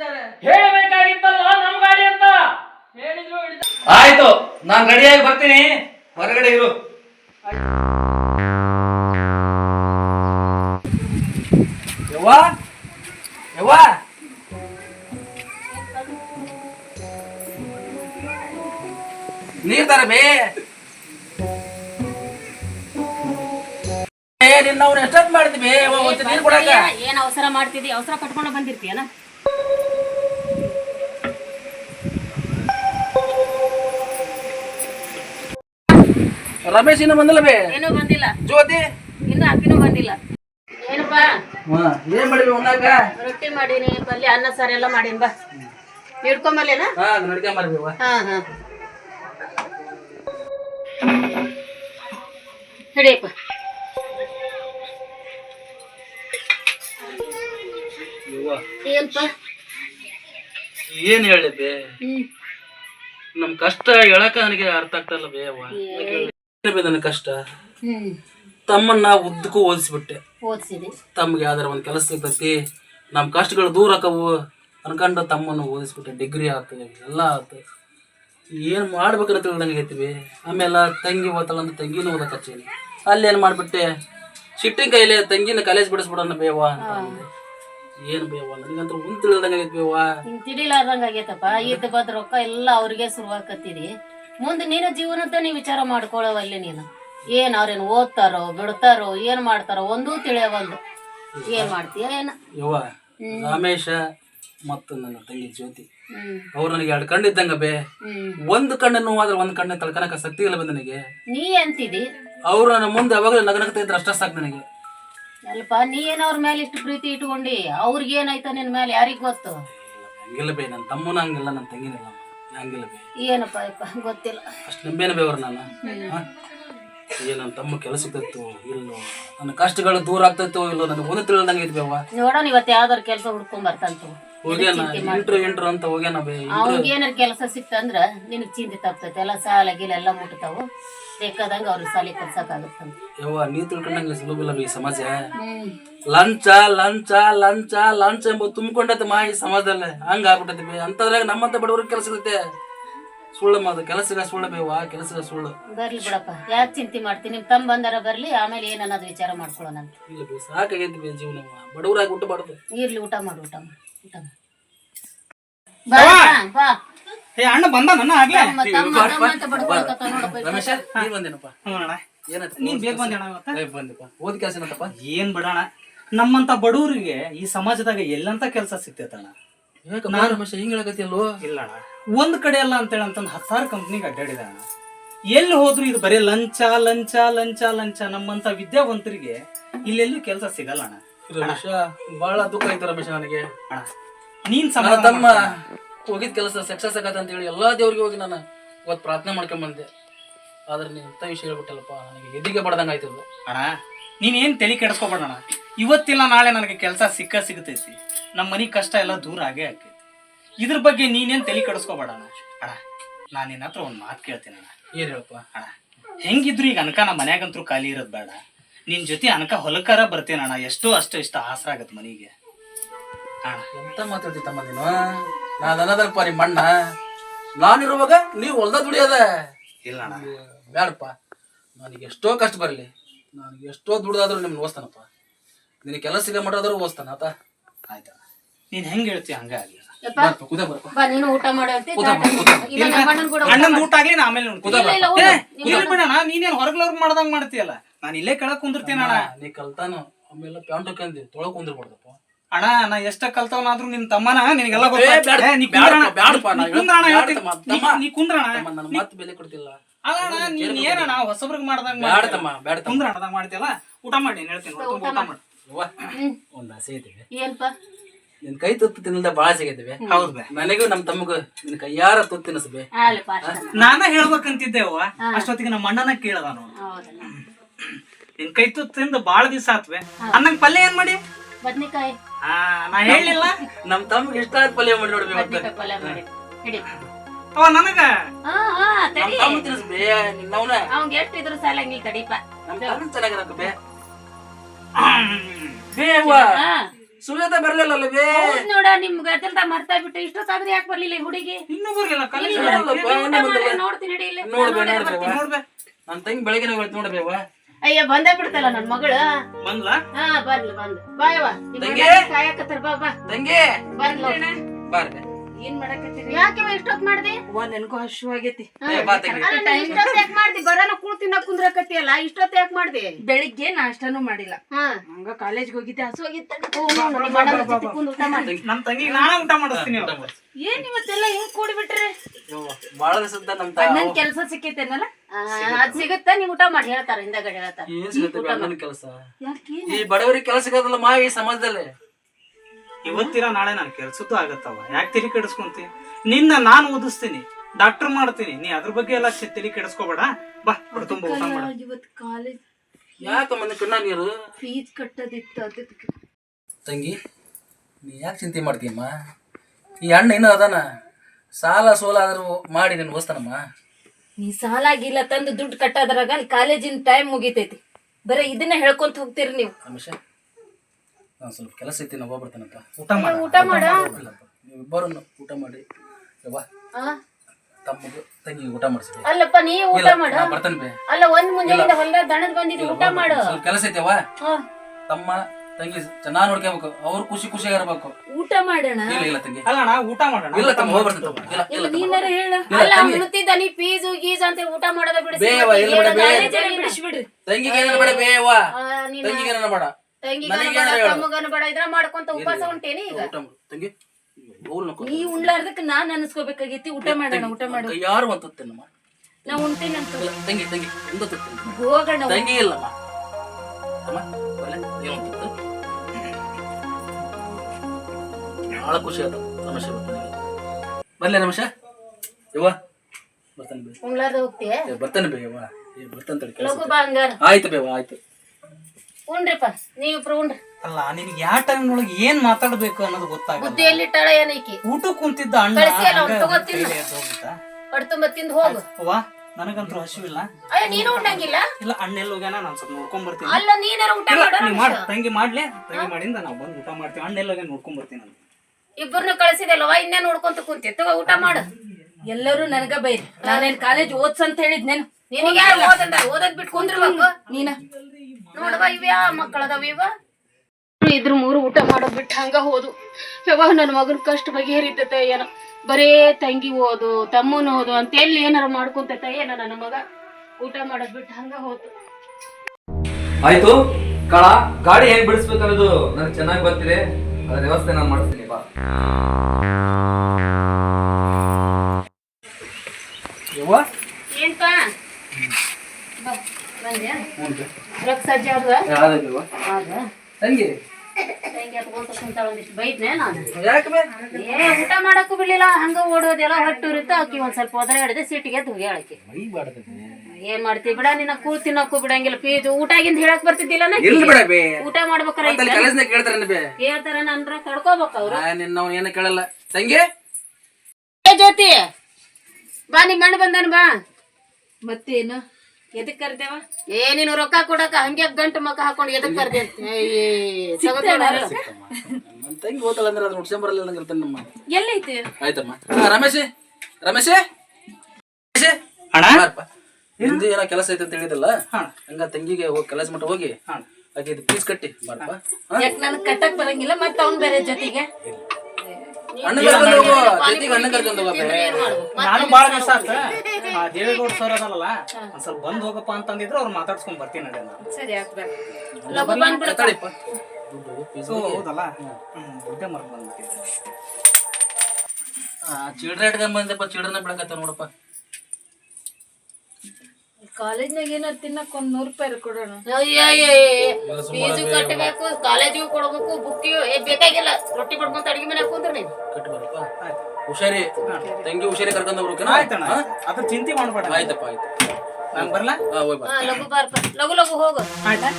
ಅವರು ಹಿಡಿದ್ಬಿಟ್ಟಿದ್ದಾರೆ ಹೇಳಬೇಕಾಗಿತ್ತಲ್ಲ ನಮ್ ಗಾಡಿ ಅಂತ? ಹೇಳಿದ್ರು ಆಯ್ತು ನಾನ್ ರೆಡಿಯಾಗಿ ಬರ್ತೀನಿ. ಹೊರಗಡೆ ಇರು. ಯವ್ವ? ಯವ್ವ? ನೀರ್ ತರ ಬೇ. ಏ ನಿನ್ನ ಅವ್ನ ಎಷ್ಟೊತ್ತು ಮಾಡಿದ್ವಿ ಒಂದು ನೀರ್ ಕೊಡಕ ಏನ್ ಅವಸರ ಮಾಡ್ತಿದ್ದಿ? ಅವಸರ ಕಟ್ಕೊಂಡು ಬಂದಿರ್ತೀಯನ? ರಮೇಶ್ ಇನ್ನು ಬಂದಿಲ್ಲ ಬೇ? ಏನೂ ಬಂದಿಲ್ಲ. ಜ್ಯೋತಿ? ಇನ್ನು ಅಕ್ಕಿನೂ ಬಂದಿಲ್ಲ. ಏನಪ್ಪಾ? ಏನ್ ಮಾಡಿದ್ವಿ ಉಣ್ಣಾಕ? ರೊಟ್ಟಿ ಮಾಡೀನಿ ಪಲ್ಯ ಅನ್ನ ಸಾರು ಎಲ್ಲ ಮಾಡೀನಿ ಬಾ. ಹಿಡ್ಕೊಂಬಲ್ಲೇನ ಹಾ ನಡ್ಕೊಂಡ್ ಬರ್ಬೇವ ಹಾ ಹಾ. ಹಿಡಿಯಪ್ಪ ಏನ್ ಹೇಳಿದ್ದೆ ಹ್ಮ್. ನಮ್ ಕಷ್ಟ ಹೇಳಕ ನನಗೆ ಅರ್ಥ ಆಗ್ತಲ್ಲ ಬೇವ ಕಷ್ಟ. ತಮ್ಮನ್ನ ಉದ್ದಕ್ಕೂ ಓದಿಸ್ಬಿಟ್ಟೆ. ಓದ್ಸಿದಿ. ತಮ್ಗೆ ಯಾವ್ದಾರ ಒಂದು ಕೆಲಸ ಸಿಗ್ತೈತಿ ನಮ್ಮ ಕಷ್ಟಗಳು ದೂರ ಆಕವು ಅನ್ಕೊಂಡು ತಮ್ಮನ್ನು ಓದಿಸ್ಬಿಟ್ಟೆ ಡಿಗ್ರಿ ಆತು ಎಲ್ಲ ಆತು ಏನು ಮಾಡ್ಬೇಕಂತ ತಿಳಿದಂಗೆ ಐತಿವಿ ಆಮೇಲೆ ತಂಗಿ ಓದ್ತಾಳ ಅಂದ್ರೆ ತಂಗಿನೂ ಓದಕ್ ಹಚ್ಚೀನಿ. ಅಲ್ಲಿ ಏನು ಮಾಡ್ಬಿಟ್ಟೆ ಸಿಟ್ಟಿನ ಕೈಲಿ ತಂಗಿನ ಕಾಲೇಜ್ ಬಿಡಿಸ್ಬಿಡೋಣ ಬೇವ ಅಂತ ಏನು ಏನ್ ಬೇವ ನನಗಂತೂ ಒಂದು ತಿಳಿದಂಗೆ ಆಗೈತಿ ಬೇವ. ತಿಳಿ- ತಿಳಿಲಾರ್ದಂಗ ಆಗೈತಪ್ಪ. ಇದ್ದ ಬದ್ ರೊಕ್ಕ ಎಲ್ಲ ಅವ್ರಿಗೆ ಶುರುವಾಕತ್ತಿದಿ ಮುಂದೆ ನಿನ್ನ ಜೀವನದ ನೀ ವಿಚಾರ ಮಾಡ್ಕೊಳ್ಳವಲ್ಲಿ ನೀನು. ಏನ್ ಅವ್ರೇನು ಓದ್ತಾರೋ ಬಿಡ್ತಾರೋ ಏನ್ ಮಾಡ್ತಾರೋ ಒಂದೂ ತಿಳಿಯವಲ್ದು ಏನ್ ಮಾಡ್ತೀಯ ಏನ? ರಾಮೇಶ ಮತ್ತು ನನ್ನ ತಂಗಿ ಜ್ಯೋತಿ ಅವ್ರು ನನಗೆ ಎರಡು ಕಣ್ಣಿದ್ದಂಗ ಬೇ. ಒಂದು ಕಣ್ಣು ನೋವಾದ್ರೆ ಒಂದು ಕಣ್ಣ ತಳ್ಕನಕ ಶಕ್ತಿ ಇಲ್ಲ ಬಂದ ನನಗೆ. ನೀ ಅಂತಿದಿ ಅವ್ರು ನನ್ನ ಮುಂದೆ ಯಾವಾಗಲೂ ನಗನಗ್ತಾ ಇದ್ರೆ ಅಷ್ಟ ಸಾಕು ನನಗೆ. ಅಲ್ಪ ನೀ ಏನ ಅವ್ರ ಮೇಲೆ ಇಷ್ಟು ಪ್ರೀತಿ ಇಟ್ಕೊಂಡಿ? ಅವ್ರಿಗೆ ಏನಾಯ್ತ ನಿನ್ ಮೇಲೆ ಯಾರಿಗ್ ಗೊತ್ತು? ಹಂಗಿಲ್ಲ ಬೇ ನನ್ನ ತಮ್ಮನ ಹಂಗಿಲ್ಲ ನನ್ನ ತಂಗಿನಿಲ್ಲ ಹಂಗಿಲ್ಲ. ಏನಪ್ಪ ಯಪ್ಪ ಗೊತ್ತಿಲ್ಲ. ಅಷ್ಟು ನಂಬೇನ ಬೇ ಅವ್ರು ನಾನು ಹಾ? ನನ್ನ ತಮ್ಮ ಕೆಲಸ ಇಲ್ಲ ಇಲ್ಲೋ ನನ್ನ ಕಷ್ಟಗಳು ದೂರ ಆಗ್ತೈತೋ ಇಲ್ಲೋ ನನಗೆ ಒಂದು ತಿಳಿದಂಗೆ ಐತಿ ಬೇವ ನೋಡೋಣ ಇವತ್ತು ಯಾವ್ದಾರು ಕೆಲಸ ಹುಡ್ಕೊಂಡ್ ಬರ್ತಾಂತ ಹೋಗ್ಯಾನ ಇಂಟ್ರು ಇಂಟ್ರು ಅಂತ ಹೋಗ್ಯಾನ ಬೇ ಅವ್ನಿಗೆ ಏನಾರ ಕೆಲಸ ಸಿಕ್ತಂದ್ರ ನಿನ್ ಚಿಂತೆ ತಪ್ತೈತೆ. ಎಲ್ಲ ಸಾಲ ಗೀಲ ಎಲ್ಲ ಮುಟ್ತಾವು. ಬೇಕಾದಂಗ ಅವ್ರಿಗೆ ಸಾಲಿ ಕಲ್ಸಕ್ಕಾಗತ್ತಂತ ಯವ್ವ ನೀ ತಿಳ್ಕೊಂಡಂಗೆ ಸುಲಭಿಲ್ಲ ಬೇ ಈ ಸಮಾಜ. ಲಂಚ ಲಂಚ ಲಂಚ ಲಂಚ ಎಂಬುದು ತುಂಬಿಕೊಂಡೈತೆ ಮಾ ಈ ಸಮಾಜದಲ್ಲೇ. ಹಂಗ ಆಗ್ಬಿಟ್ಟೈತಿ ಬೇ. ಅಂತದ್ರಾಗ ನಮ್ಮಂತ ಬಡವ್ರಿಗೆ ಕೆಲಸ ಇರುತ್ತೆ ಸುಳ್ಳು ಮಾದು ಕೆಲಸಗ ಸುಳ್ಳು ಬೇವ ಕೆಲಸಗ ಸುಳ್ಳು. ಬರ್ಲಿ ಬಿಡಪ್ಪ. ಯಾಕೆ ಚಿಂತೆ ಮಾಡ್ತೀನಿ ನಿಮ್ ತಮ್ಮ ಬಂದಾರ ಬರ್ಲಿ ಆಮೇಲೆ ಏನನ್ನೋದು ವಿಚಾರ ಮಾಡ್ಕೊಳ್ಳೋಣ ಇಲ್ಲ ಬೇ ಸಾಕಾಗೈತಿ ಬೇ ಜೀವನ ಬಡವರಾಗಿ ಹುಟ್ಟಬಾರ್ದು. ಇರ್ಲಿ ಊಟ ಮಾಡು ಊಟ ಮಾಡು. ಊಟ ಬಾ ಅಣ್ಣ, ಬಾ. ಏ ಅಣ್ಣ ಬಂದ ನನ್ನ ಆಗ್ಲೇ? ರಮೇಶ ನೀ ಬಂದೇನಪ್ಪ ಅಣ್ಣ. ಏನಾಯ್ತು ನೀನ್ ಬೇಗ ಬಂದೆ ಅಣ್ಣ ಇವತ್ತ? ಬಂದಪ್ಪ. ಓದ್ ಕೆಲಸ ಏನಂತಪ್ಪ? ಏನ್ ಬಿಡಣ ನಮ್ಮಂತ ಬಡವರಿಗೆ ಈ ಸಮಾಜದಾಗ ಎಲ್ಲಂತ ಕೆಲಸ ಸಿಗ್ತೈತಣ್ಣ ಯಾಕಪ್ಪ ರಮೇಶ ಹಿಂಗ್ ಹೇಳಕತ್ತಿಯಲ್ಲೋ ಇಲ್ಲ ಅಣ್ಣ. ಒಂದ್ ಕಡೆ ಅಲ್ಲ ಅಂತೇಳಿ ಅಂತಂದ್ ಹತ್ತಾರು ಕಂಪ್ನಿಗೆ ಅಡ್ಡಾಡಿದ ಅಣ್ಣ. ಎಲ್ಲಿ ಹೋದ್ರು ಇದು ಬರೀ ಲಂಚ ಲಂಚ ಲಂಚ ಲಂಚ ನಮ್ಮಂತ ವಿದ್ಯಾವಂತರಿಗೆ ಇಲ್ಲೆಲ್ಲೂ ಕೆಲಸ ಸಿಗಲ್ಲ ಅಣ್ಣ. ರಮೇಶ ಬಹಳ ದುಃಖ ಆಯ್ತು ರಮೇಶ ನನಗೆ. ಅಣ್ಣ ನೀನ್ ನನ್ನ ತಮ್ಮ. ಹೋಗಿದ್ ಕೆಲಸ ಸಕ್ಸಸ್ ಆಗತ್ತೆ ಅಂತ ಹೇಳಿ ಎಲ್ಲಾ ದೇವ್ರಿಗೆ ಹೋಗಿ ನಾನು ಇವತ್ತು ಪ್ರಾರ್ಥನೆ ಮಾಡ್ಕೊಂಡ್ ಬಂದೆ. ಆದ್ರೆ ನೀನ್ ಇಂಥ ವಿಷಯ ಹೇಳ್ಬಿಟ್ಟಲ್ಲಪ್ಪ ನನಗೆ ಎದಿಗೆ ಬಡ್ದಂಗ ಆಯ್ತದ ಅಣ್ಣ. ನೀನ್ ಏನ್ ತಲೆ ಕೆಡಿಸ್ಕೊಬೇಡಣ ಇವತ್ತಿಲ್ಲ ನಾಳೆ ನನಗೆ ಕೆಲಸ ಸಿಕ್ಕ ಸಿಗತೈತಿ. ನಮ್ಮ ಮನಿ ಕಷ್ಟ ಎಲ್ಲ ದೂರ ಆಗೇ ಆಕೈತಿ. ಇದ್ರ ಬಗ್ಗೆ ನೀನೇನ್ ತಲೆ ಕೆಡಿಸ್ಕೊಬೇಡಣ ಅಣ್ಣ. ಅಣ್ಣ ನಾನು ನಿನ್ನ ಹತ್ರ ಒಂದು ಮಾತು ಕೇಳ್ತೀನಿ ಅಣ್ಣ. ಏನ್ ಹೇಳಪ್ಪ? ಅಣ್ಣ. ಹೆಂಗಿದ್ರು ಈಗ ಅನ್ಕ ನಮ್ಮ ಮನ್ಯಾಗಂತೂ ಖಾಲಿ ಇರೋದ್ ಬೇಡ. ನಿನ್ ಜೊತೆ ಅನಕ ಹೊಲಕಾರ ಬರ್ತೇನೆ ಅಣ್ಣ. ಎಷ್ಟೋ ಅಷ್ಟು ಇಷ್ಟ ಆಸರ ಆಗತ್ ಮನಿಗೆ. ಅಣ್ಣ. ಎಂತ ಮಾತಾಡ್ತಿ ತಮ್ಮ ನೀನು? ನಾನು ಅನ್ನದಲ್ಪ ನಿಮ್ಮ ಅಣ್ಣ. ನಾನಿರುವಾಗ ನೀವು ಹೊಲ್ದ ದುಡಿಯೋದ? ಇಲ್ಲ ಅಣ್ಣ. ಬೇಡಪ್ಪ ನನಗೆ ಎಷ್ಟೋ ಕಷ್ಟ ಬರಲಿ. ನನಗೆ ಎಷ್ಟೋ ದುಡ್ದಾದ್ರೂ ನಿಮ್ಗೆ ಓದ್ತಾನಪ್ಪ ನಿನಗೆ ಕೆಲಸ ಸಿಗ ಮಾಡೋದಾದ್ರೂ ಓದ್ತಾನ ಆತ ಆಯ್ತಾ ನೀನು ಹೆಂಗೆ ಹೇಳ್ತೀಯ ಹಂಗೆ ಆಗ್ಲಿ ಬಾ ನೀನು ಊಟ ಅಣ್ಣನ್ ಊಟ ಊಟ ಆಗ್ಲಿ ನಾ ಆಮೇಲೆ ಇಲ್ಲ, ಬಿಡಣ ನೀನೇನ್ ಹೊರಗ್ಲವ್ರ ಮಾಡ್ದಂಗ್ ಮಾಡ್ತೀಯಲ್ಲ? ನಾನು ಇಲ್ಲೇ ಕೆಳಗ್ ಕುಂದಿರ್ತೇನೆ ಅಣ್ಣ. ನೀ ಕಲ್ತಾನ. ಆಮೇಲೆ ಪ್ಯಾಂಟ್ ಹಾಕಂದಿ ತೊಳಗ್ ಕುಂದಿರ್ಬಾರ್ದಪ್ಪ. ಅಣ್ಣ ನಾ ಎಷ್ಟ ಕಲ್ತವನಾದ್ರೂ ನಿನ್ ತಮ್ಮನ ನಿನಗೆಲ್ಲ ಬ್ಯಾಡ, ನೀ ಕುಂದ್ರಣ ಮಾತು ಬೆಲೆ ಕೊಡ್ತಿಲ್ಲ ಅಲ್ಲ ನೀನ್ ಏನಣ್ಣ ಹೊಸಬ್ರಿಗೆ ಮಾಡ್ದಂಗ ಮಾಡ್ತಮ್ಮ ಬೇಡ ಬ್ಯಾಡ ತಮ್ಮ. ಕುಂದ್ರ ಅಣ್ಣದಾಗ ಊಟ ಮಾಡಿ ನೀನ್ ಹೇಳ್ತೀನಿ. ಊಟ ಮಾಡಿ. ಒಂದ್ ಆಸೆ ಐತಿವೆ ಏನ್ಪ? ನಿನ್ ಕೈ ತುತ್ತು ತಿನ್ನದ ಬಾಳ ಸಿಗೈತಿವೆ ಹೌದ್ ಬೇ. ನನಗೂ ನಮ್ಮ ತಮ್ಮಗೂ ನಿನ್ ಕೈಯಾರ ತುತ್ತು ತಿನ್ನಿಸ್ಬೇ ನಾನ ಹೇಳ್ಬೇಕಂತಿದ್ದೇವ ಅವ್ವ. ಅಷ್ಟೊತ್ತಿಗೆ ನಮ್ಮ ಅಣ್ಣನ ಕೇಳದ ನೋಡು ನಿನ್ ಕೈ ತುತ್ತು ತಿಂದು ಬಾಳ ದಿವಸ ಆತ್ವೆ. ಅನ್ನಂಗ್ ಪಲ್ಯ ಏನ್ ಮಾಡಿ? ಬದ್ನಿಕಾಯಿ. ಆ ನಾ ಹೇಳಿಲ್ಲ. ನಮ್ ತಮ್ಗೆ ಇಷ್ಟ ಆದ ಪಲ್ಯ ಮಾಡಿ ನೋಡ್ಬೇ ಮತ್ತೆ. ಬದ್ನಿಕಾಯಿ ಪಲ್ಯ ಮಾಡಿ. ಹಿಡಿ. ಅವ ನನಗ? ಹಾ ಹಾ ನಮ್ ತಡಿ ತಮ್ಮ ತಿನ್ಸ್ಬೇ ನಿನ್ನವನ ಅವ್ನ್. ಎಷ್ಟು ಇದ್ರು ಸಾಲಂಗಿಲ್ಲ ತಡಿಪ ನಮ್ ತಮ್ಮ ಬೇ. ಬೇ ಸುಜಾತ ಬರ್ಲಿಲ್ಲ ಬೇ ಹೌದ್ ನೋಡ ನಿಮ್ ಗದ್ದಲ್ದ ಮರ್ತಾ ಬಿಟ್ಟು ಇಷ್ಟೊತ್ತಾದ್ರೆ ಯಾಕೆ ಬರ್ಲಿಲ್ಲ ಈ ಹುಡುಗಿ? ಇನ್ನೂ ಬರ್ಲಿಲ್ಲ ಕಾಲೇಜ್ ಇಲ್ಲ, ಊಟ ನೋಡ್ತೀನಿ ಇಲ್ಲಿ. ನೋಡ್ಬೇ ನೋಡ್ಬೇ ಬರ್ತೀನಿ. ನನ್ ತಂಗಿ ಬೆಳಗ್ಗೆ ನೋಡ್ಬೇ ಅವ್ವ ಅಯ್ಯ ಬಂದೇ ಬಿಡ್ತಲ್ಲ ನನ್ ಮಗಳು? ಬಂದ್ಲಾ? ಹಾ ಬರ್ಲಿ ಬಂದ್ ಬಾಯವ್ವ ತಂಗಿ? ಕಾಯಕತ್ತಾರ ಬಾ ಬಾ. ತಂಗಿ? ಬಂದ್ಲು ಬಾರ್ ಏನ್ ಮಾಡಕತ್ತೀರಿ ಯಾಕೆ ಇಷ್ಟೊತ್ ಮಾಡ್ದಿ ಅವ್ವ ನನಗೂ ಹಶು ಆಗೈತಿ ಏ, ಬಾ ತಂಗಿ ಅಲ್ಲ ನೀ ಇಷ್ಟೊತ್ ಯಾಕೆ ಮಾಡ್ದಿ ಬರೋನ ಕೂಳ್ ತಿನ್ನ ಕುಂದ್ರಕತ್ತಿಯಲ್ಲ ಇಷ್ಟೊತ್ ಯಾಕೆ ಮಾಡ್ದಿ ಬೆಳಿಗ್ಗೆ ನಾಷ್ಟಾನು ಮಾಡಿಲ್ಲ ಹಂಗ ಕಾಲೇಜ್ ಹೋಗಿದ್ದೆ ಹಸು ಆಗಿತ್ತ ನಿಮ್ಮ ಅಣ್ಣನ ಜೊತೆ ಕುಂದ್ ಊಟ ಮಾಡಿ ನಮ್ ತಂಗಿ ನಾನ ಊಟ ಮಾಡಿಸ್ತೀನಿ. ಏನ್ ಇವತ್ತೆಲ್ಲ ಹಿಂಗ್ ಕೂಡಿಬಿಟ್ರಿ ಬಾಳ ದಿವಸದ ನಮ್ ಅಣ್ಣನ್ ಸಿಕ್ಕೈತೇನಲ್ಲ ಆ, ಅದ್ ಸಿಗುತ್ತ ನೀವ್ ಊಟ ಮಾಡಿ ಹೇಳ್ತಾರ ಹಿಂದಗಡೆ ಹೇಳ್ತಾರ ಏನ್ ಸಿಗುತ್ತೆ ಅಣ್ಣನ ಕೆಲಸ ಯಾಕೆ ಈ ಬಡವರಿಗೆ ಕೆಲಸ ಸಿಗೋದಿಲ್ಲ ಮಾ ಈ ಸಮಾಜದಲ್ಲಿ ಇವತ್ತಿರ ನಾಳೆ ನಾನು ಕೆಲ್ಸದ್ದು ಆಗತ್ತವ ಯಾಕೆ ತಲೆ ಕೆಡಿಸ್ಕೊಂತಿ? ನಿನ್ನ ನಾನು ಓದಿಸ್ತೀನಿ. ಡಾಕ್ಟರ್ ಮಾಡ್ತೀನಿ. ನೀ ಅದ್ರ ಬಗ್ಗೆ ಎಲ್ಲ ತಲೆ ಕೆಡಿಸ್ಕೋಬೇಡ. ಬಾ ತುಂಬ ಊಟ ಮಾಡ. ಇವತ್ ಕಾಲೇಜ್ ಯಾಕ ಮಂದಿ ಕಣ್ಣ ನೀರು? ಫೀಸ್ ಕಟ್ಟೋದಿತ್ತು ಅದಕ್ಕೆ. ತಂಗಿ ನೀ ಯಾಕೆ ಚಿಂತೆ ಮಾಡ್ತೀಯಮ್ಮ ಈ ಅಣ್ಣ ಇನ್ನೂ ಅದಾನ. ಸಾಲ ಸೋಲ ಆದ್ರೂ ಮಾಡಿ ನಿನ್ ಓದ್ತಾನಮ್ಮ ನೀ ಸಾಲಾಗಿಲ್ಲ ತಂದು ದುಡ್ಡು ಕಟ್ಟೋದ್ರಾಗ ಅಲ್ಲಿ ಕಾಲೇಜಿನ ಟೈಮ್ ಮುಗಿತೈತಿ. ಬರೀ ಇದನ್ನ ಹೇಳ್ಕೊಂತ ಹೋಗ್ತೀರಿ ನೀವು. ನಾನು ಸ್ವಲ್ಪ ಕೆಲಸ ಐತಿ ನಾವು ಬರ್ತೇನಪ್ಪ ಊಟ ಮಾಡಿ. ಊಟ ಮಾಡ? ನೀವು ಊಟ ಮಾಡಿ ಬಾ. ಆ, ತಮ್ಮಗೂ ತಂಗಿ ಊಟ ಮಾಡಿಸಿ ಅಲ್ಲಪ್ಪ ನೀ ಊಟ ಮಾಡ. ಬರ್ತಾನೆ ಬೇ. ಅಲ್ಲ ಒಂದ್ ಮುಂಜಾನೆ ಹೊಲ ದಣದ ಬಂದಿದ್ದು ಊಟ ಮಾಡು. ಸ್ವಲ್ಪ ಕೆಲಸ ಐತೆವ ಹಾ. ತಮ್ಮ ತಂಗಿ ಚೆನ್ನಾಗಿ ನೋಡ್ಕೋಬೇಕು ಅವ್ರು ಖುಷಿ ಖುಷಿಯಾಗಿ ಇರಬೇಕು. ಊಟ ಮಾಡೋಣ? ಇಲ್ಲ ಇಲ್ಲ ತಂಗಿ. ಅಲ್ಲ ನಾ ಊಟ ಮಾಡೋಣ. ಇಲ್ಲ ತಮ್ಮ ಹೋಗಿ ಬರ್ತಾನೆ ತಮ್ಮ. ಇಲ್ಲ ಇಲ್ಲ. ನೀನಾರ ಹೇಳ. ಅಲ್ಲ ಮುತ್ತಿದ್ದ ನೀ ಪೀಸ್ ಗೀಸ್ ಅಂತ ಊಟ ಮಾಡೋದ ಬಿಡಿಸಿ ಬೇವ, ಇಲ್ಲ ಬಿಡ, ತಂಗಿಗೆ ಏನಾರ ಬೇಡ ಬೇವ. ತಂಗಿಗೆ ಏನಾರ ಬೇಡ. ತಂಗಿಗನ ಬೇಡ ಏನಾರ ಹೇಳು. ತಮ್ಮಗನ ಬೇಡ ಇದ್ರ ಮಾಡ್ಕೊಂತ ಉಪವಾಸ ಹೊಂಟೇನಿ ಈಗ. ಊಟ ಮಾಡು. ತಂಗಿ ನೀ ಉಣ್ಲಾರ್ದಕ್ ನಾನ್ ಅನ್ಸ್ಕೋಬೇಕಾಗೈತಿ. ಊಟ ಮಾಡೋಣ ಊಟ ಮಾಡು. ಯಾರು ಅಂತ. ನಾ ಇಲ್ಲ ತಂಗಿ ತಂಗಿ ಒಂದು ತತ್ತೇನೆ ಹೋಗೋಣ ತಂಗಿ ಇಲ್ಲಮ್ಮ. ಅಮ್ಮ ಬರಲ್ಲ ಏನು ಅಂತತ್ತು ಭಾಳ ಖುಷಿ ಆಯ್ತು. ರಮೇಶ ಬರ್ತಾನೆ ಬರ್ಲೆ ರಮೇಶ. ಯವ್ವ ಬರ್ತಾನೆ ಬೇ. ಉಣ್ಲಾರ್ದ ಹೋಗ್ತೀಯ? ಏ, ಬರ್ತಾನೆ ಬೇ ಯವ್ವ. ಏ ಬರ್ತಾನೆ ತಡಿ ಲಘು ಬಾ ಹಂಗಾರ ಆಯ್ತು ಬೇವ ಆಯ್ತು. ಉಣ್ರಿಪ್ಪ ನೀವಿಬ್ರು ಉಣ್ರಿ ಅಲ್ಲ ನಿನಗೆ ಯಾವ ಟೈಮ್ನೊಳಗೆ ಏನ್ ಮಾತಾಡ್ಬೇಕು ಅನ್ನೋದು ಗೊತ್ತಾಗಲ್ಲ. ಬುದ್ಧಿ ಎಲ್ಲಿಟ್ಟಾಳ ಏನೈಕಿ ಊಟ ಕುಂತಿದ್ದ ಅಣ್ಣ ಕಳ್ಸಿ ಅಲ್ಲ, ಅವ್ನ್ ತಗೋ ತಿನ್ನು. ತುಂಬ ತಿಂದು ಹೋಗು. ಅವ್ವ ನನಗಂತೂ ಹಸಿವಿಲ್ಲ. ಅಯ್ಯ ನೀನು ಉಣ್ಣಂಗಿಲ್ಲ ಇಲ್ಲ ಅಣ್ಣ ಎಲ್ಲಿ ಹೋಗ್ಯಾನ? ನಾನು ಸ್ವಲ್ಪ ನೋಡ್ಕೊಂಡ್ ಬರ್ತೀನಿ. ಅಲ್ಲ ನೀನಾರ ಊಟ ಇಲ್ಲ ಮಾಡ ನೀ ಮಾಡ್ ತಂಗಿ ಮಾಡ್ಲಿ ತಂಗಿ ಮಾಡಿಂದ ನಾವು ಬಂದು ಊಟ ಮಾಡ್ತೀವಿ. ಅಣ್ಣ ಎಲ್ಲಿ ಹೋಗ್ಯಾನ ನೋಡ್ಕೊಂಡ್ ಬರ್ತೀನಿ ಅಂತ ಇಬ್ಬರನ್ನ ಕಳ್ಸಿದಲ್ವಾ ಇನ್ನೇ ನೋಡ್ಕೊಂತ ಕುಂತಿ? ತಗೋ ಊಟ ಮಾಡು. ಎಲ್ಲರೂ ನನಗ ಬೈರಿ. ನಾನೇನ್ ಕಾಲೇಜ್ ಓದ್ಸಂತ ಅಂತ ಹೇಳಿದ್ನೇನು? ನಿನಗೆ ಯಾರು ಓದಂದ ಓದದ್ ಬಿಟ್ಟು ಕುಂದ್ರಬೇಕು. ನೀನ? ನೋಡವ ಇವ್ಯಾ ಮಕ್ಕಳದವ ಇವ ಇದ್ರ ಮೂರು ಊಟ ಮಾಡೋದ್ ಬಿಟ್ಟು ಹಂಗ ಹೋದು. ಯಾವಾಗ ನನ್ನ ಮಗನ ಕಷ್ಟ ಬಗೆಹರಿತೈತೆ ಏನೋ? ಬರೇ ತಂಗಿ ಓದು ತಮ್ಮನ ಓದು ಅಂತ ಎಲ್ಲಿ ಏನಾರ ಮಾಡ್ಕೊಂತೈತೆ ಏನ ನನ್ನ ಮಗ? ಊಟ ಮಾಡೋದ್ ಬಿಟ್ಟು ಹಂಗ ಹೋತು. ಆಯ್ತು ಕಳ ಗಾಡಿ ಹೆಂಗ್ ಬಿಡಿಸ್ಬೇಕನ್ನೋದು ನನಗೆ ಚೆನ್ನಾಗಿ ಗೊತ್ತಿದೆ. ಅದ್ರ ವ್ಯವಸ್ಥೆ ನಾನು ಮಾಡ್ತೀನಿ ಬಾ ಯವ್ವ ಏನ್ಪ ಬಾ ಬಂದ್ಯಾ ರೊಕ್ಕ ಸಜ್ಜ ಆದ್ವ ಯಾವ್ದು ಬೇವ ಹೌದ ತಂಗಿ. ಊಟ ಮಾಡಕ್ಕೂ ಬಿಡ್ಲಿಲ್ಲ ಹಂಗ ಓಡೋದೆಲ್ಲ ಹೊಟ್ಟು ಇರುತ್ತೆ ಆಕಿ ಒಂದ್ ಸ್ವಲ್ಪ ಒದರ ಹಿಡಿದ ಸಿಟ್ಟಿಗೆ ಹೋಗ್ಯಾಳ ಆಕಿ. ಮೈ ಬಾಡ್ತದೆ ಏನ್ ಮಾಡ್ತಿ ಬಿಡ ನಿನ್ನ ಕೂಳ್ ತಿನ್ನಕ್ಕೂ ಬಿಡಂಗಿಲ್ಲ. ಪೀಜು ಊಟಾಗಿಂದ ಹೇಳಕ್ ಬರ್ತಿದ್ದಿಲ್ಲ ಇಲ್ಲ ಬಿಡ ಬೇ. ಊಟ ಮಾಡ್ಬೇಕಾರ ಹೇಳ್ತಾರ ನನ್ರ ಅವ್ರು. ಏನ ಏನು ಕೇಳಲ್ಲ. ತಂಗಿ? ಜ್ಯೋತಿ ಬಾ ನಿಮ್ಮ ಮಣ್ಣು ಬಂದನ್ ಬಾ. ಮತ್ತೇನು? ಎದಕ್ ಕರ್ದೇವ? ಏ ನೀನು ರೊಕ್ಕ ಕೊಡಕ ಹಂಗೆ ಗಂಟು ಮಕ್ಕ ಹಾಕೊಂಡು ಎದಕ್ ಕರ್ದೆ ತಂಗಿ ಓದಲ್ಲ ಅಂದ್ರೆ ಅದ್ರ ಉಡ್ಸ್ಕೊಂಡ್ ನಂಗೆ ಇರ್ತಾನೆ ನಮ್ಮ ಎಲ್ಲೈತೆ? ಆಯ್ತಮ್ಮ. ರಮೇಶ್ ರಮೇಶ್? ಅಣ್ಣ. ನಿಂದು ಏನೋ ಕೆಲಸ ಐತೆ ಅಂತ ಹೇಳಿದಲ್ಲ. ಹಂಗ ತಂಗಿಗೆ ಹೋಗಿ ಕೆಲಸ ಮಟ್ಟ ಹೋಗಿ ಹಾ. ಆಕೆ ಇದು ಫೀಸ್ ಕಟ್ಟಿ ಬಾರಪ್ಪ? ಯಾಕೆ ನನಗ್ ಕಟ್ಟಕ್ ಬರಂಗಿಲ್ಲ ಮತ್ತೆ ಅವ್ನ್ ಬೇರೆ ಜೊತೆಗೆ? ಅಣ್ಣ ಕರ್ಕೊಂಡು ಹೋಗು. ಜೊತೆಗೆ ಅಣ್ಣ ಕರ್ಕೊಂಡು ಹೋಗಪ್ಪ ಏನ್ ನಾನು ಬಾಳ ದಿವಸ ಆತ. ಆ ದೇವೇಗೌಡ ಸರ್ ಅದಲ್ಲ ಒಂದ್ ಸ್ವಲ್ಪ ಬಂದ್ ಹೋಗಪ್ಪ ಅಂತಂದಿದ್ರು ಅವ್ರು ಮಾತಾಡ್ಸ್ಕೊಂಡ್ ಬರ್ತೀನಿ ನಾನು. ಸರಿ ಲಘು ತಡಿಪ್ಪ ಹೌದಲ್ಲ? ಹ್ಮ್ ಚಿಲ್ಡ್ರ ಇಟ್ಕೊಂಡ್ ಬಂದಪ್ಪ ಚಿಲ್ಡ್ರನ ಬಿಡಕತ್ತ ನೋಡಪ್ಪ. ಕಾಲೇಜ್ನಾಗ ಏನಾರ ತಿನ್ನಕ್ ಒಂದ್ ನೂರ್ ರೂಪಾಯಿ ಕೊಡೋಣ. ಫೀಸು ಕಟ್ಟಬೇಕು ಕಾಲೇಜಿಗೂ ಕೊಡ್ಬೇಕು ಬುಕ್ಕಿಗೂ ಏ ಬೇಕಾಗಿಲ್ಲ. ರೊಟ್ಟಿ ಕೊಡ್ಕೊಂತ ಅಡಿಗೆ ಮನೆ ಕುಂದ್ರ ನೀನು ಕಟ್ಟಿ ಬರಪ್ಪ ಹುಷಾರಿ. ತಂಗಿ ಹುಷಾರಿ ಕರ್ಕೊಂಡು ಹೋಗ್ಬೇಕೇನ ಆಯ್ತಣ್ಣ ಅದ್ರ ಚಿಂತೆ ಮಾಡ್ಬೇಡ. ಆಯ್ತಪ್ಪ ಆಯ್ತು. ನಾನು ಬರ್ಲಾ? ಹಾ ಹೋಗಿ ಬಾ. ಹಾ ಲಘು ಬಾರ್ಪ ಲಘು ಲಘು ಹೋಗು. ಆಯ್ತು?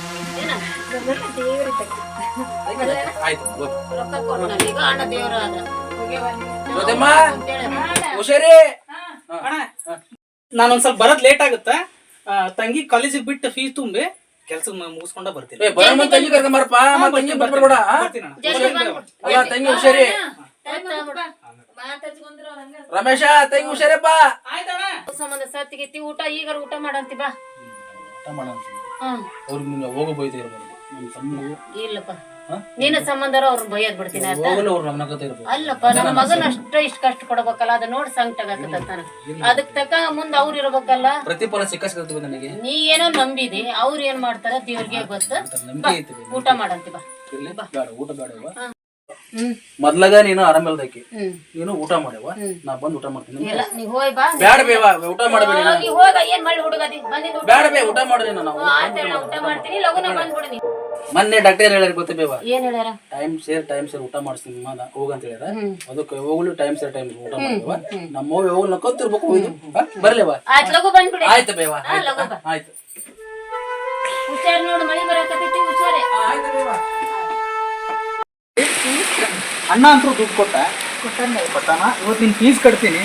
ಹೋಗಿ. ರೊಕ್ಕ ಕೊಡು ನನಗೆ. ಅಣ್ಣ ದೇವ್ರ ಅದ ಹುಷಾರಿ. ಅಣ್ಣ. ನಾನೊಂದ್ ಸ್ವಲ್ಪ ಬರೋದ್ ಲೇಟ್ ಆಗುತ್ತಾ? ತಂಗಿ ಕಾಲೇಜಿಗೆ ಬಿಟ್ಟು ಫೀಸ್ ತುಂಬಿ ಕೆಲಸ ಮುಗಿಸ್ಕೊಂಡ ಬರ್ತೀನಿ. ಏ ಬರ ತಂಗಿ ಕರ್ಕೊಂಬರಪ್ಪ ಮತ್ತ ತಂಗಿ ಬರ್ಬೇಡ ಬರ್ತೀನಿ ಅಣ್ಣ. ಅಲ್ಲ ತಂಗಿ ಹುಷಾರಿ. ಮಾತಾಡ್ಸ್ಕೊಂಡ್ರು ಹಂಗ ರಮೇಶ ತಂಗಿ ಹುಷಾರಪ್ಪ. ಆಯ್ತಣ್ಣ. ಸಂಬಂಧ ಸತ್ತಿಗೆತ್ತಿ ಊಟ ಈಗ ಊಟ ಮಾಡಂತಿ ಬಾ. ಊಟ ಅವ್ರಿಗೆ ನಿಮ್ಗೆ ಹೋಗೋ ಬೈತಾ ನಮ್ಮ ತಮ್ಮ ಇಲ್ಲಪ್ಪ. ನಿನ್ನ ಸಂಬಂಧರ ಅವ್ರ ಬೈಯದ್ ಬಿಡ್ತೀನಿ ಅಲ್ಲಪ್ಪ ನನ್ನ ಮಗನ ಅಷ್ಟ ಇಷ್ಟ ಕಷ್ಟ ಕೊಡ್ಬೇಕಲ್ಲ ಅದ ನೋಡಿ ಸಂಕಟ ಆಗತ್ತ ಅದಕ್ ತಕ್ಕ ಮುಂದ ಅವ್ರು ಇರ್ಬೇಕಲ್ಲ. ಪ್ರತಿಫಲ ಸಿಕ್ಕ ಸಿಗ್ತದೆ ನನಗೆ. ನೀ ಏನೋ ನಂಬಿದಿ ಅವ್ರ ಏನ್ ಮಾಡ್ತಾರ ದೇವ್ರಿಗೆ ಗೊತ್ತ. ನಂಬಿಕೆ ಐತಿ ಬೇ. ಊಟ ಮಾಡಂತಿ ಬಾ. ಬೇಡ ಊಟ ಬೇಡ ಇವ. ಹ್ಮ್. ಮೊದ್ಲಾಗ ನೀನು ಆರಾಮಿಲ್ದಕ್ಕೆ ಹ್ಮ್. ನೀನು ಊಟ ಮಾಡ್ಯವ. ನಾ ಬಂದು ಊಟ ಮಾಡ್ತೀನಿ. ಇಲ್ಲ ನೀ ಹೋಯ್ ಬಾ. ಬ್ಯಾಡ ಬೇವ ಊಟ ಮಾಡಬೇಡಿ ನೀ ಹೋಗ ಏನ್ ಮಾಡಿ ಹುಡುಗದಿ? ಬಂದಿದ್ದು ಬ್ಯಾಡ ಬೇ ಊಟ ಮಾಡ್ರಿ ಆಯ್ತು ಊಟ ಮಾಡ್ತೀನಿ ಲಗುನ ಬಂದ್ಬಿಡು ನೀ ಮೊನ್ನೆ ಡಾಕ್ಟರ್ ಹೇಳ್ಯಾರ ಗೊತ್ತ ಬೇವ ಏನ್ ಹೇಳ್ಯಾರ? ಟೈಮ್ ಸೇರ್ ಟೈಮ್ ಸೇರ್ ಊಟ ಮಾಡಿಸ್ತೀನಿ ಹೋಗ ಅಂತ ಹೇಳ್ಯಾರ. ಅದಕ್ಕೆ ಹೋಗ್ಲು ಟೈಮ್ ಸೇರ್ ಟೈಮ್ ಊಟ ಮಾಡುವ ನಮ್ಮ ಹೋಗಿ ಹೋಗ್ಲು ನಕ್ಕೊಂತಿರ್ಬೇಕು ಇದು ಬರ್ಲೇವಾ ಆಯ್ತು ಲಗು ಬಂದ್ಬಿಡಿ ಆಯ್ತು ಬೇವ. ಆಯ್ತು. ಹುಷಾರ್ ನೋಡು ಮಳಿ ಬರಾಕತ್ತೈತಿ ಹುಷಾರೇ. ಆಯ್ತು ಬೇವ ಅಣ್ಣ ಅಂತೂ ದುಡ್ಡು ಕೊಟ್ಟ. ಕೊಟ್ಟಾನ. ಇವತ್ತು ನಿನ್ ಫೀಸ್ ಕಟ್ತೀನಿ.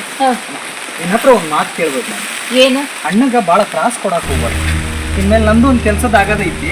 ನಿನ್ನ ಹತ್ರ ಒಂದು ಮಾತು ಕೇಳ್ಬೇಕು ನಾನು. ಏನು? ಅಣ್ಣಗ ಭಾಳ ತ್ರಾಸ ಕೊಡಕ್ ಹೋಗ್ಬಾರ್ದು. ಇನ್ಮೇಲೆ ನಂದು ಒಂದು ಕೆಲ್ಸದ ಆಗದೈತಿ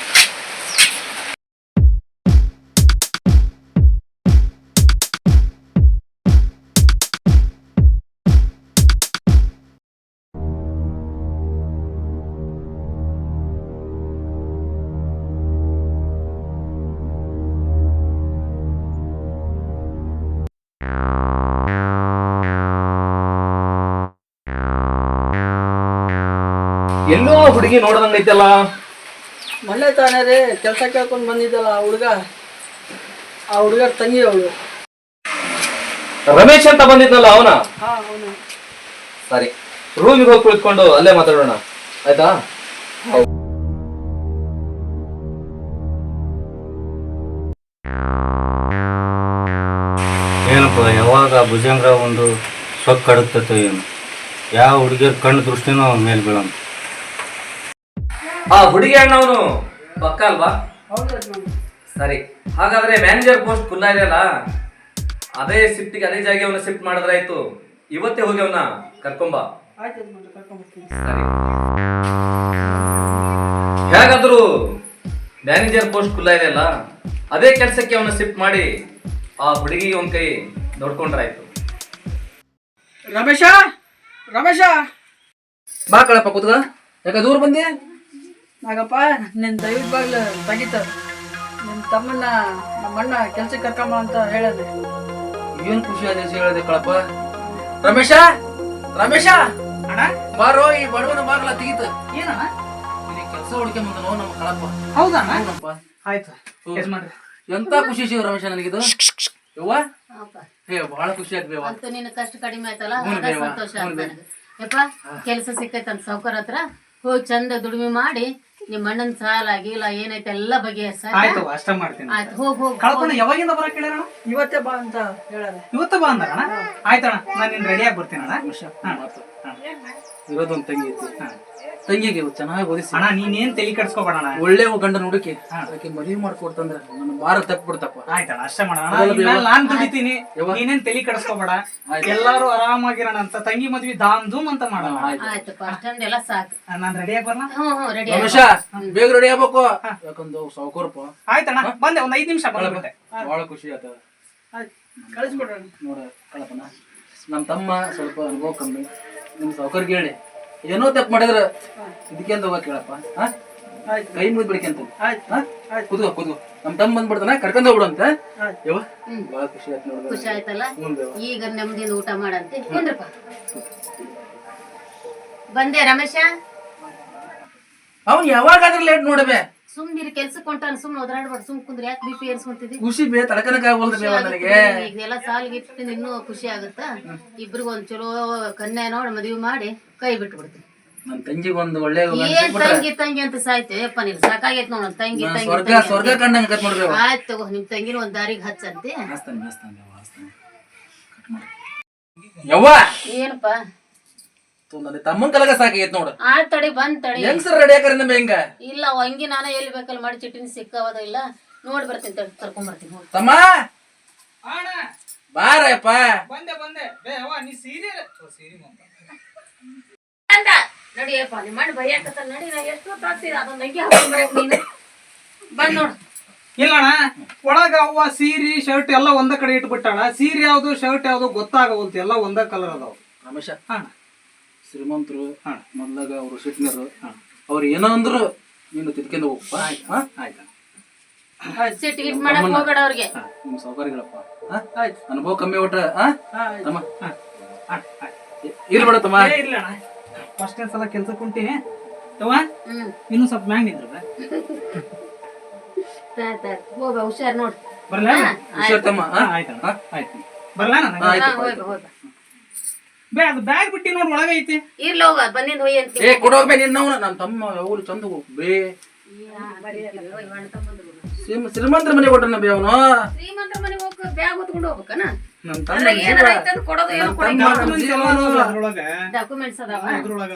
ಎಲ್ಲೋ ಹುಡುಗಿ ನೋಡ್ದಂಗೈತಲ್ಲ ಮೊನ್ನೆ ತಾನೇ ರೀ ಕೆಲಸ ಕೇಳ್ಕೊಂಡು ಬಂದಿದ್ದಲ್ಲ ಆ ಹುಡುಗ. ಆ ಹುಡುಗ ತಂಗಿ ಅವಳು. ರಮೇಶ್ ಅಂತ ಬಂದಿದ್ನಲ್ಲ ಅವನ? ಹಾ ಅವನು. ಸರಿ. ರೂಮಿಗೆ ಹೋಗಿ ಕುಳಿತುಕೊಂಡು ಅಲ್ಲೇ ಮಾತಾಡೋಣ. ಆಯ್ತಾ? ಏನಪ್ಪ ಯಾವಾಗ ಭುಜಂಗ ಒಂದು ಸೊಕ್ಕ ಕಡುತ್ತೋ ಏನು? ಯಾವ ಹುಡುಗಿಯರ ಕಣ್ಣು ದೃಷ್ಟಿನೂ ಅವ್ನ ಮೇಲೆ ಬೀಳೋಣ ಆ ಹುಡುಗಿ ಅಣ್ಣ ಅವನು ಪಕ್ಕ ಅಲ್ವಾ? ಸರಿ. ಹಾಗಾದ್ರೆ ಮ್ಯಾನೇಜರ್ ಪೋಸ್ಟ್ ಖುಲ್ಲಾ ಇದೆಯಲ್ಲ? ಅದೇ ಶಿಫ್ಟಿಗೆ ಅದೇ ಜಾಗ ಅವನ ಶಿಫ್ಟ್ ಮಾಡಿದ್ರಾಯ್ತು. ಇವತ್ತೇ ಹೋಗಿ ಅವನ ಕರ್ಕೊಂಬ. ಸರಿ. ಹೇಗಾದ್ರು ಮ್ಯಾನೇಜರ್ ಪೋಸ್ಟ್ ಖುಲ್ಲಾ ಇದೆಯಲ್ಲ ಅದೇ ಕೆಲಸಕ್ಕೆ ಅವನ ಶಿಫ್ಟ್ ಮಾಡಿ ಆ ಹುಡುಗಿಗೆ ಒಂದ್ ಕೈ ನೋಡ್ಕೊಂಡ್ರಾಯ್ತು. ರಮೇಶ? ರಮೇಶ? ಬಾ ಕಳಪ್ಪ ಕೂತ್ಕ. ಯಾಕ ದೂರ ಬಂದೆ? ನಾಗಪ್ಪ ನಿನ್ನ ದೈವದ ಬಾಗ್ಲು ತೆಗಿತ. ನಿನ್ನ ತಮ್ಮನ್ನ ನಮ್ಮಣ್ಣ ಕೆಲ್ಸಕ್ಕೆ ಕರ್ಕೊಂಬ ಅಂತ ಹೇಳದೆ. ಏನ್ ಖುಷಿ ಆದ ಹೇಳದೆ ಕಳಪ್ಪ? ರಮೇಶ? ರಮೇಶ? ಅಣ್ಣ? ಬಾರೋ ಈ ಬಡವನ ಬಾಗ್ಲ ತೆಗಿತ. ಏನಣ್ಣ? ಇಲ್ಲಿ ಕೆಲಸ ಹುಡುಕಿ ಬಂದ ನಮ್ಮ ಕಳಪ್ಪ. ಹೌದಾ ಹೌದಪ್ಪ. ಆಯ್ತು ಯಜಮಾನ್ರಿ. ಎಂತ ಖುಷಿ ಶಿವ ರಮೇಶ ನನಗಿದು? ಯವ್ವ? ಹೇ ಬಹಳ ಖುಷಿ ಆಗ್ಬೇವ ಅಂತ ನಿನ್ನ ಕಷ್ಟ ಕಡಿಮೆ ಆಯ್ತಲ್ಲ ಸಂತೋಷ ನನಗೆ ಯಪ್ಪ ಕೆಲಸ ಸಿಕ್ಕೈತಂತ ಸಾವ್ಕಾರ ಹತ್ರ. ಹೋಗಿ ಚಂದ ದುಡಿಮೆ ಮಾಡಿ ನಿಮ್ಮ ಅಣ್ಣನ ಸಾಲ ಗೀಲ ಏನೈತೆ ಎಲ್ಲ ಬಗೆಯ ಆಯ್ತು? ಅಷ್ಟ ಮಾಡ್ತೀನಿ. ಆಯ್ತು ಹೋಗ್ ಹೋಗ್ ಕಳ್ಕೊಂಡು ಯಾವಾಗಿಂದ ಬರಕ್ ಹೇಳ್ಯಾರಣ ಇವತ್ತೇ ಬಾ ಅಂತ ಹೇಳೋಣ ಇವತ್ತೇ ಬಾ ಅಂದಾರಣ ಆಯ್ತಣ್ಣ ನಾನು ನಿನ್ ರೆಡಿಯಾಗಿ ಬರ್ತೀನಿ ಅಣ್ಣ. ಇರೋದೊಂದ್ ತಂಗಿ ಐತಿ. ತಂಗಿಗೆ ಚೆನ್ನಾಗಿ ಓದಿಸಿ. ಅಣ್ಣ ನೀನೇನ್ ತಲೆ ಕೆಡ್ಸ್ಕೊಬೇಡ ಅಣ್ಣ. ಒಳ್ಳೆ ಗಂಡನ ಹುಡುಕಿ ಅದಕ್ಕೆ ಮದುವೆ ಮಾಡ್ಕೊಡ್ತಂದ್ರೆ ನನ್ನ ಭಾರ ತಪ್ಪ ಬಿಡ್ತಪ್ಪ. ಆಯ್ತಣ್ಣ ಅಷ್ಟೇ ಮಾಡೋಣ. ನಾನ್ ದುಡಿತೀನಿ. ನೀನೇನ್ ತಲೆ ಕೆಡ್ಸ್ಕೊಬೇಡ. ಎಲ್ಲಾರು ಆರಾಮಾಗಿರೋಣ ಅಂತ. ತಂಗಿ ಮದ್ವಿ ದಾಮ್ ಧೂಮ್ ಅಂತ ಮಾಡೋಣ. ಬರ್ಲಾ? ರೆಡಿ ರಮೇಶ ಬೇಗ ರೆಡಿ ಆಗ್ಬೇಕು. ಯಾಕಂದ್ರೆ ಸೌಕರ್ಪ ಆಯ್ತಣ್ಣ ಬಂದೆ ಒಂದ್ ಐದ್ ನಿಮಿಷ ಬಂದ್ಬಿಟ್ಟೆ. ಬಹಳ ಖುಷಿ ಆಯ್ತ. ಆಯ್ತು ಕಳಿಸ್ಬಿಡ್ರಿ ನೋಡ ಕಳಪನ ನಮ್ಮ ತಮ್ಮ ಸ್ವಲ್ಪ ಅನುಭವ ಕಮ್ಮಿ. ನಿಮ್ ಸೌಕರ್ ಹೇಳಿ. ಏನೋ ತಪ್ಪು ಮಾಡಿದ್ರ ಇದಕ್ಕೆಂತ ಹೋಗ ಕೇಳಪ್ಪ ಹಾ? ಆಯ್ತು. ಕೈ ಮುಗಿದ್ ಬಿಡ್ಕಂತ ಆಯ್ತು. ಹಾ? ನಮ್ ತಮ್ಮ ಬಂದ್ಬಿಡ್ತಾನ. ಕರ್ಕೊಂಡ್ ಹೋಗ್ಬಿಡಂತ. ಯವ್ವ ಬಹಳ ಖುಷಿ ಆಯ್ತು ನೋಡಿದ್ರೆ ಖುಷಿ ಆಯ್ತಲ್ಲ? ಈಗ ನೆಮ್ಮದಿಯಿಂದ ಊಟ ಮಾಡಂತೆ. ಕುಂದ್ರಪ್ಪ. ಬಂದೆ ರಮೇಶ. ಅವ್ನು ಯಾವಾಗಾದ್ರೂ ಲೇಟ್ ನೋಡಬೇ ಸುಮ್ನಿರಿ ಕೆಲ್ಸಕ್ಕೆ ಹೊಂಟಾನ ಸುಮ್ನೆ ಒದರಾಡ್ಬಾರ್ದು ಸುಮ್ ಕುಂದ್ರೆ ಯಾಕೆ ಬಿ ಪಿ ಏರ್ಸ್ಕೊಂತಿದ್ದಿ ಖುಷಿ ಬೇ ತಡಕನಕ ಆಗ್ವಲ್ದು ಬೇವ ನನಗೆ. ಈಗೆಲ್ಲ ಸಾಲ್ ಇಟ್ಟಿಂದ ಇನ್ನೂ ಖುಷಿ ಆಗುತ್ತಾ? ಇಬ್ರಿಗೂ ಒಂದ್ ಚಲೋ ಕನ್ಯಾ ನೋಡಿ ಮದ್ವಿ ಮಾಡಿ ಕೈ ಬಿಟ್ಟು ಬಿಡ್ತೀನಿ ನನ್ನ ತಂಗಿಗೆ ಒಂದು ಒಳ್ಳೆ ಗಂಡ ಏನ್ ಸಿಕ್ಬಿಟ್ರೆ ತಂಗಿ ತಂಗಿ ಅಂತ ಸಾಯ್ತೇವಪ್ಪ ನೀನ್ ಸಾಕಾಗೈತ್ ನೋಡ ತಂಗಿ ನಾನ್ ತಂಗಿ ಸ್ವರ್ಗ ತಂಗಿ ಸ್ವರ್ಗ ಅಂತ. ಕಂಡಂಗ ಕಟ್ ಮಾಡ್ರಿ ಅವ. ಆಯ್ತ್ ತಗೋ ನಿಮ್ ತಂಗಿನ ಒಂದ್ ದಾರಿಗೆ ಹಚ್ಚಂತೆ. ಹಾಸ್ತಾನೆ ಹಾಸ್ತಾನೆ ಅವ, ಹಾಸ್ತಾನೆ. ಕಟ್ ಮಾಡಿ. ಯವ್ವ! ಏನಪ್ಪ? ನನ್ನ ತಮ್ಮನ್ ಕಲಗ ಸಾಕಾಗೈತ್ ನೋಡು. ಆ ತಡಿ ಬಂದ್ ತಡಿ. ಹೆಂಗ್ಸರ್ ರೆಡಿ ಆಕರ ನಮ್ಮ ಹೆಂಗ? ಇಲ್ಲ ಹಂಗಿ ನಾನು ಎಲ್ಲಿ ಬೇಕಲ್ಲ ಮಾಡಿ ಚಿಟ್ಟಿನ ಸಿಕ್ಕವದ ಇಲ್ಲ. ನೋಡಿ ಬರ್ತೀನಿ ತಡಿ ಕರ್ಕೊಂಡ್ ಬರ್ತೀನಿ ಹೋಗಿ. ತಮ್ಮ! ಬಾರಪ್ಪ! ಬಂದೆ ಬಂದೆ. ಬೇ ಅವ್ವ ನೀ ಸೀರೆ ಸೀರೆ ಅಂದ ನಡಿಯಪ್ಪ ನಿಮ್ಮ ಮಣ್ಣು ಬೈಯಾಕತ್ತ ನಡಿ ನಾ ಎಷ್ಟು ಹೊತ್ತಾಗ್ತಿದೆ ಅದೊಂದು ಅಂಗಿ ಹಾಕೊಂಡ್ ಬರೋಕ್ ನೀನು. ಬಂದ್ ನೋಡು. ಇಲ್ಲಣ್ಣ ಒಳಗ ಅವ್ವ ಸೀರೆ ಶರ್ಟ್ ಎಲ್ಲ ಒಂದ ಕಡೆ ಇಟ್ಬಿಟ್ಟಣ ಸೀರೆ ಯಾವ್ದು ಶರ್ಟ್ ಯಾವ್ದು ಗೊತ್ತಾಗವಲ್ತು ಎಲ್ಲ ಒಂದ ಕಲರ್ ಅದಾವ. ರಮೇಶ. ಹಾ ಶ್ರೀಮಂತರು ಹಾ. ಮೊದ್ಲಾಗ ಅವರು ಶಿಟ್ನರು ಅವ್ರು ಏನೋ ಅಂದ್ರು ನೀನು ತಿದ್ಕೊಂಡು ಹೋಗಪ್ಪ ಆಯ್ತಾ. ನಿಮ್ ಸೌಕರ್ಯಗಳಪ್ಪ. ಅನುಭವ ಕಮ್ಮಿ ಒಟ್ಟ ತಮ್ಮ. ಇರ್ಬೇಡ ತಮ್ಮ. ಏ, ಇಲ್ಲ ಅಣ್ಣ. ಫಸ್ಟ್ನೇ ಸಲ ಕೆಲಸ ಕುಂತೀನಿ ತವ ಇನ್ನೂ ಸ್ವಲ್ಪ ಮ್ಯಾಂಗ್ ನಿಂದ್ರ ಹೋಗ ಹುಷಾರ್ ನೋಡಿ. ಬರ್ಲಾ? ಹುಷಾರ್ ತಮ್ಮ? ಆಯ್ತು. ಬರ್ಲಾ? ನಾನು ಬೇ ಅದು ಬ್ಯಾಗ್ ಬಿಟ್ಟಿ ನೋಡಿ ಒಳಗೈತಿ ಇರ್ಲಿ ಹೋಗ ಬಂದಿನ ಹೋಯ್ ಅಂತ ಏ ಕೊಡೋಗ್ಬೇ ನಿನ್ನ ನನ್ನ ತಮ್ಮ ಯಾವಾಗಲೂ ಚಂದ ಬೇ. ಶ್ರೀಮ ಶ್ರೀಮಂತರ ಮನೆ ಕೊಟ್ಟನ ಬೇ ಅವನು? ಶ್ರೀಮಂತರ ಮನೆಗೆ ಹೋಗ ಬ್ಯಾಗ್ ಹೊತ್ಕೊಂಡು ಹೋಗ್ಬೇಕನ ನಮ್ಮ ತಮ್ಮ ಕೊಡೋದು ಏನು ಕೊಡಂಗಿಲ್ಲ ಡಾಕ್ಯುಮೆಂಟ್ಸ್ ಅದಾವ? ಡಾಕ್ಯುಮೆಂಟ್ಸ್ ಅದಾವ. ಅದ್ರೊಳಗ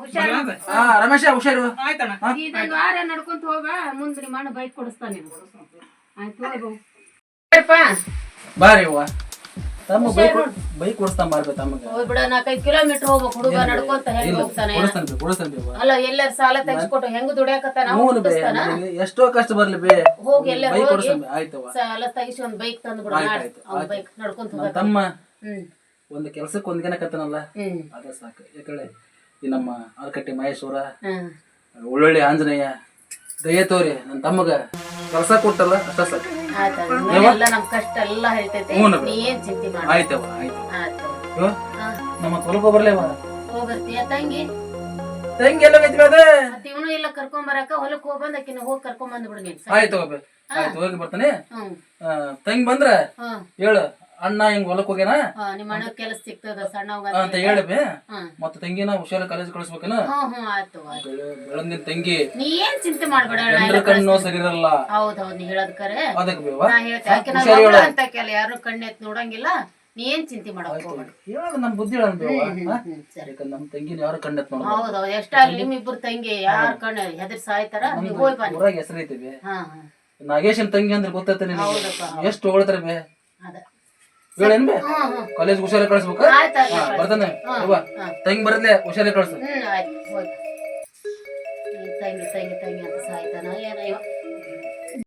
ಹುಷಾರ್. ಹಾ ರಮೇಶ ಹುಷಾರು. ಆಯ್ತಣ್ಣ. ಇದೊಂದು ವಾರ ನಡ್ಕೊಂತ ಹೋಗ ಮುಂದ್ ನಿಮ್ಮ ಅಣ್ಣ ಬೈಕ್ ಕೊಡಿಸ್ತಾನೆ. ಆಯ್ತು ಹೋಗು. ಬಾರಿ ಅವ್ವ. ತಮ್ಮ ಬೈಕ್ ಬೈಕ್ ಓಡಿಸ್ತಾನ ಬಾರ್ಬೇ ಬಿಡ ಹೋಗ್ಬಿಡ ನಾಲ್ಕೈದು ಕಿಲೋಮೀಟರ್ ಹೋಗ್ಬೇಕು ಹುಡುಗ ನಡ್ಕೊಂತ ಹೆಂಗ್ ಹೋಗ್ತಾನೆ? ಬೇ ಅವ್ವ. ಅಲ್ಲ ಎಲ್ಲರ ಸಾಲ ತೆಗ್ಸ್ಕೊಟ್ಟು ಹೆಂಗ್ ದುಡಿಯಾಕತ್ತಾನ? ಹ್ಞೂ ಬೇ ಎಷ್ಟೋ ಕಷ್ಟ ಬರ್ಲಿ ಬೇ. ಹೋಗಿ ಎಲ್ಲ ಬೈಕ್ ಹೋಗಿ ಓಡಿಸ್ತಾನೆ ಆಯ್ತವ ಸಾಲ ತೆಗಿಸಿ ಒಂದ್ ಬೈಕ್ ತಂದು ಬಿಡ ಅವ್ನ. ಬೈಕ್ ನಡ್ಕೊಂತ ನನ್ನ ತಮ್ಮ ಒಂದು ಕೆಲಸಕ್ಕೆ ಹೊಂದ್ಕೊಳಕತ್ತಾನಲ್ಲ ಹ್ಮ್. ಅದ ಸಾಕು. ಯಾಕಡೆ ಈ ನಮ್ಮ ಆರ್ಕಟ್ಟೆ ಮಹೇಶ್ವರ ಒಳ್ಳೊಳ್ಳೆ ಆಂಜನೇಯ ದಯ ತೋರಿ ನನ್ನ ತಮ್ಮಗ ಕೆಲಸ ಕೊಟ್ಟಲ್ಲ ಅಷ್ಟ ಸಾಕು. ಆಯ್ತ ಎಲ್ಲ ನಮ್ ಕಷ್ಟ ಎಲ್ಲ ಹೇಳ್ತೈತಿ. ಹ್ಞೂ ನವ್ವ. ನೀ ಏನ್ ಚಿಂತೆ ಮಾಡ. ಆಯ್ತವ ಆಯ್ತು. ಆಯ್ತು. ಇವ ಹಾ. ನಮ್ಮ ಹೊಲಕ್ಕೆ ಬರ್ಲೇವ ಹೋಗರ್ತೀಯ ತಂಗಿ? ತಂಗಿ ಎಲ್ಲ ಐತಿ ಅದ ಮತ್ ಇವನು ಇಲ್ಲ ಕರ್ಕೊಂಡ್ ಬರಾಕ ಹೊಲಕ್ ಹೋಗ್ ಬಂದ್ ಆಕಿನ ಹೋಗಿ ಕರ್ಕೊಂಡ್ ಬಂದ್ ಆಯ್ತು ಹೋಗಿ ಬರ್ತಾನೆ. ಹ್ಮ್. ತಂಗಿ ಬಂದ್ರ ಹೇಳು. ಅಣ್ಣ ಹಿಂಗ್ ಹೊಲಕ್ ಹೋಗ್ಯಾನ? ನಿಮ್ಮ ಅಣ್ಣ ಕೆಲಸ ಸಿಗ್ತದ ಸಣ್ಣ ಅಂತ ಹೇಳಿ. ಮತ್ತೆ ತಂಗಿನ ಹುಷಾರ ಕಾಲೇಜ್ ಕಳಿಸ್ಬೇಕನ? ಬೆಳಂದಿನ ತಂಗಿ. ನೀ ಏನ್ ಚಿಂತೆ ಮಾಡ್ಬೇಡ ಕಣ್ಣು ಸರಿ ಇರಲ್ಲ. ಹೌದ್ ಹೌದ್ ನೀ ಹೇಳದ್ ಕರೆ. ಅದಕ್ಕೆ ಬೇವ. ಅಂತ ಯಾರು ಕಣ್ಣೆತ್ ನೋಡಂಗಿಲ್ಲ? ನೀ ಏನ್ ಚಿಂತೆ ಮಾಡಕ್ ಹೇಳೋದು ನಮ್ ಬುದ್ಧಿ ಬೇವ. ನಮ್ ತಂಗಿನ ಯಾರು ಕಣ್ಣೆತ್ ನೋಡ ಹೌದ್ ಹೌದ್ ಎಷ್ಟಾಗ್ಲಿ ನಿಮ್ಮಿಬ್ರು ತಂಗಿ ಯಾರ ಕಣ್ಣ ಹೆದರ್ ಸಾಯ್ತಾರ? ನೀವ್ ಹೋಗಿ ಬನ್ನಿ. ಊರಾಗ ಹೆಸರೈತಿವಿ ಹಾ ಹಾ. ನಾಗೇಶನ್ ತಂಗಿ ಅಂದ್ರೆ ಗೊತ್ತೈತೆ ನಿನಗೆ. ಎಷ್ಟು ಹೊಳ್ತಾರೆ ಬೇ? ಅದ ಹೇಳೇನ್ ಬೇ ಕಾಲೇಜ್ ಹುಷಾರಿ ಕಳಿಸ್ಬೇಕ. ಬರ್ತಾನೆ. ತಂಗಿ ಬರದ್ಲೆ ಹುಷಾರಿ ಕಳ್ಸು. ತಂಗಿ ತಂಗಿ ತಂಗಿ ಅಂತ ಸಾಯ್ತಾನ ಏನೋ